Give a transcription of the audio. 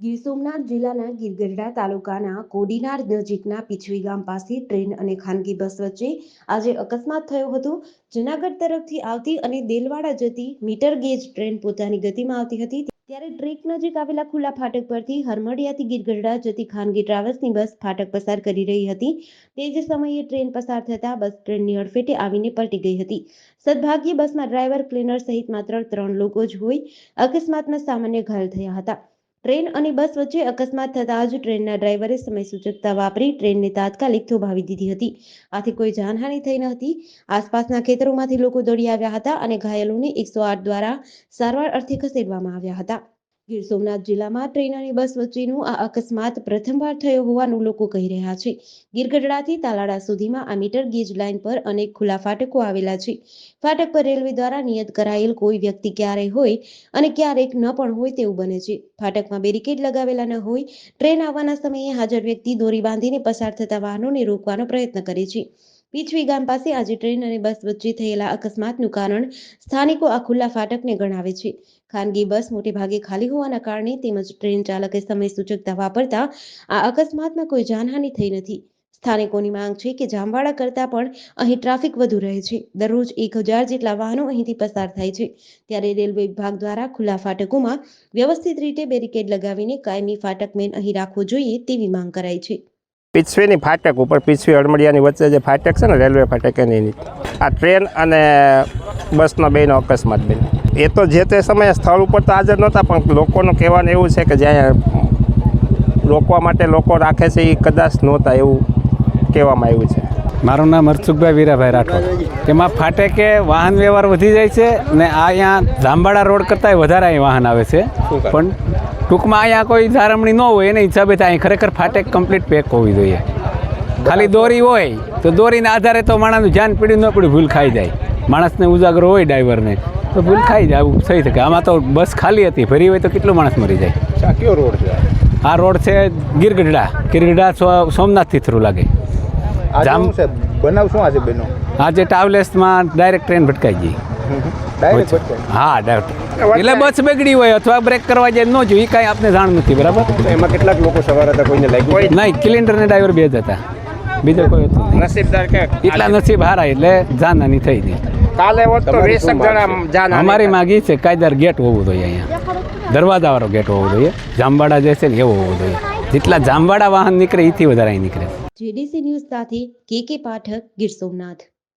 ગીર સોમનાથ જિલ્લાના ગીરગઢડા તાલુકાના કોડીનાર નજીકના પીછવી ગામ પાસે ટ્રેન અને ખાનગી બસ વચ્ચે આજે અકસ્માત થયો હતો. જૂનાગઢ તરફથી આવતી અને દેલવાડા જતી મીટર ગેજ ટ્રેન પોતાની ગતિમાં આવતી હતી. ત્યારે ટ્રેક નજીક આવેલા ખુલ્લા ફાટક પરથી હરમડિયાથી ગીરગઢડા જતી ખાનગી ટ્રાવેલ્સની બસ ફાટક પસાર કરી રહી હતી. તે જ સમયે ટ્રેન પસાર થતાં બસ ટ્રેનની અડફેટે આવીને પલટી ગઈ હતી. સદભાગ્યે બસમાં ડ્રાઈવર, ક્લીનર સહિત માત્ર ત્રણ લોકો જ હોય અકસ્માતમાં સામાન્ય ઘાયલ થયા હતા. ટ્રેન અને બસ વચ્ચે અકસ્માત થતાં જ ટ્રેનના ડ્રાઈવરે સમય સૂચકતા વાપરી ટ્રેનને તાત્કાલિક થોભાવી દીધી હતી. આથી કોઈ જાનહાનિ થઈ ન હતી. આસપાસના ખેતરોમાંથી લોકો દોડી આવ્યા હતા અને ઘાયલોને એકસો આઠ દ્વારા સારવાર અર્થે ખસેડવામાં આવ્યા હતા. ગીર સોમનાથ જિલ્લામાં ટ્રેન અને બસ વચ્ચેનો આ અકસ્માત પ્રથમવાર થયો હોવાનું લોકો કહી રહ્યા છે. ગીરગઢડાથી તાલાડા સુધીમાં આ મીટર ગેજ લાઇન પર અનેક ખુલ્લા ફાટકો આવેલા છે. ફાટક પર રેલવે દ્વારા નિયત કરાયેલ કોઈ વ્યક્તિ ક્યારે હોય અને ક્યારેક ન પણ હોય તેવું બને છે. ફાટકમાં બેરિકેડ લગાવેલા ન હોય, ટ્રેન આવવાના સમયે હાજર વ્યક્તિ દોરી બાંધીને પસાર થતા વાહનોને રોકવાનો પ્રયત્ન કરે છે. પીછવી ગામ પાસે આજે ટ્રેન અને બસ વચ્ચે થયેલા અકસ્માતનું કારણ સ્થાનિકો આ ખુલ્લા ફાટકને ગણાવે છે. ખાનગી બસ મોટે ભાગે ખાલી હોવાના કારણે તેમજ ટ્રેન ચાલકે સમય સૂચકતા વાપરતા આ અકસ્માતમાં કોઈ જાનહાનિ થઈ નથી. સ્થાનિકોની માંગ છે કે જામવાડા કરતાં પણ અહીં ટ્રાફિક વધુ રહે છે. દરરોજ એક હજાર જેટલા વાહનો અહીંથી પસાર થાય છે. ત્યારે રેલવે વિભાગ દ્વારા ખુલ્લા ફાટકોમાં વ્યવસ્થિત રીતે બેરિકેડ લગાવીને કાયમી ફાટક મેન અહીં રાખવો જોઈએ તેવી માંગ કરાઈ છે. પીછવીની ફાટક ઉપર પીછવી અડમડિયાની વચ્ચે જે ફાટક છે ને, રેલવે ફાટક એની. આ ટ્રેન અને બસનો બેનો અકસ્માત બેન એ તો જે તે સમયે સ્થળ ઉપર તો હાજર નહોતા, પણ લોકોનું કહેવાનું એવું છે કે જ્યાં રોકવા માટે લોકો રાખે છે એ કદાચ નહોતા એવું કહેવામાં આવ્યું છે મારું નામ હરસુખભાઈ વીરાભાઈ રાઠોડ. તેમાં ફાટેકે વાહન વ્યવહાર વધી જાય છે ને આ અહીંયા ધામબાડા રોડ કરતાંય વધારે અહીં વાહન આવે છે. પણ ટૂંકમાં અહીંયા કોઈ ધારમણી ન હોય એને હિસાબે અહીં ખરેખર ફાટેક કમ્પ્લીટ પેક હોવી જોઈએ. ખાલી દોરી હોય તો દોરીના આધારે તો માણસનું ધ્યાન પીડ્યું ન પડ્યું ભૂલ ખાઈ જાય. માણસને ઉજાગરો હોય ડ્રાઈવરને તો ભૂલ ખાઈ જાય. થઈ શકે. આમાં તો બસ ખાલી હતી. ફરી હોય તો કેટલો માણસ મરી જાય? કયો રોડ છે? આ રોડ છે ગીરગઢડા. ગીરગઢડા સોમનાથથી થ્રુ લાગે. જામ- બનાવ શું આજે બેનો? આજે ટ્રાવેલ્સમાં ડાયરેક્ટ ટ્રેન ભટકાઈ ગઈ. હા એટલે બસ બગડી હોય અથવા બ્રેક કરવા જાય ન જોઈએ એ કાંઈ આપને જાણ નથી બરાબર? એમાં કેટલાક લોકો સવાર હતા કોઈને લાગ્યું નહીં કિલિન્ડર ને ડ્રાઈવર બે જ હતા. બીજો કોઈ હતું નસીબદાર કે એટલા નસીબ હારા એટલે જાનહાની થઈ નહીં કાલે હોત તો તમારી વીસક શું માંગ જણા જાન અમારી માગી છે કાયદાર ગેટ હોવું જોઈએ અહીંયા. દરવાજાવાળો ગેટ હોવો જોઈએ. જામવાડા જે છે ને એવો હોવો જોઈએ. જેટલા જામવાડા વાહન નીકળે એથી વધારે અહીં નીકળે. જેડીસી ન્યૂઝ સાથે કે કે પાઠક ગીર સોમનાથ